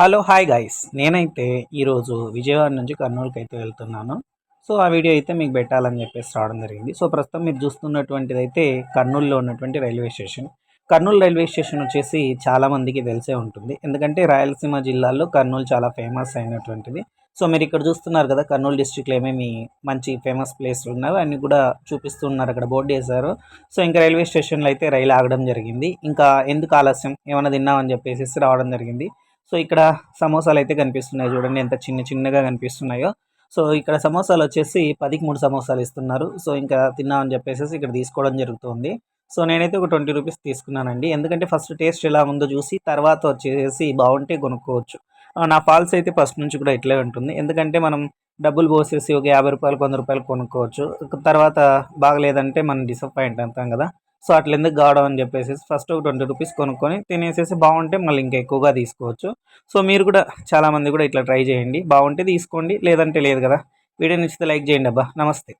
Hello hi guys. నేనైతే ఈరోజు విజయవాడ నుంచి కర్నూలుకి అయితే వెళ్తున్నాను. సో ఆ వీడియో అయితే మీకు పెట్టాలని చెప్పేసి రావడం జరిగింది. సో ప్రస్తుతం మీరు చూస్తున్నటువంటిది అయితే కర్నూలులో ఉన్నటువంటి railway station. Kurnool railway station వచ్చేసి చాలామందికి తెలిసే ఉంటుంది. ఎందుకంటే రాయలసీమ జిల్లాలో కర్నూలు చాలా ఫేమస్ అయినటువంటిది. సో మీరు ఇక్కడ చూస్తున్నారు కదా కర్నూలు డిస్ట్రిక్ట్లో ఏమేమి మంచి ఫేమస్ ప్లేస్లు ఉన్నాయో అన్నీ కూడా చూపిస్తున్నారు అక్కడ బోర్డు వేశారు. సో ఇంకా రైల్వే స్టేషన్లో అయితే రైలు ఆగడం జరిగింది. ఇంకా ఎందుకు ఆలస్యం? ఏమైనా తిన్నామని చెప్పేసి రావడం జరిగింది. సో ఇక్కడ సమోసాలు అయితే కనిపిస్తున్నాయి చూడండి ఎంత చిన్న చిన్నగా కనిపిస్తున్నాయో. సో ఇక్కడ సమోసాలు వచ్చేసి పదికి మూడు సమోసాలు ఇస్తున్నారు. సో ఇంకా తిన్నామని చెప్పేసి ఇక్కడ తీసుకోవడం జరుగుతుంది. సో నేనైతే ఒక ట్వంటీ రూపీస్ తీసుకున్నానండి. ఎందుకంటే ఫస్ట్ టేస్ట్ ఎలా ఉందో చూసి తర్వాత వచ్చేసి బాగుంటే కొనుక్కోవచ్చు. నా ఫాల్స్ అయితే ఫస్ట్ నుంచి కూడా ఇట్లే ఉంటుంది. ఎందుకంటే మనం డబ్బులు పోసేసి ఒక యాభై రూపాయలు వంద రూపాయలు కొనుక్కోవచ్చు. తర్వాత బాగలేదంటే మనం డిసప్పాయింట్ అవుతాం కదా. సో అట్లా ఎందుకు కావడం అని చెప్పేసి ఫస్ట్ ఒక ట్వంటీ రూపీస్ కొనుక్కొని తినేసేసి బాగుంటే మళ్ళీ ఇంకా ఎక్కువగా తీసుకోవచ్చు. సో మీరు కూడా చాలామంది కూడా ఇట్లా ట్రై చేయండి. బాగుంటే తీసుకోండి. లేదంటే లేదు కదా. వీడియో నచ్చితే లైక్ చేయండి అబ్బా. నమస్తే.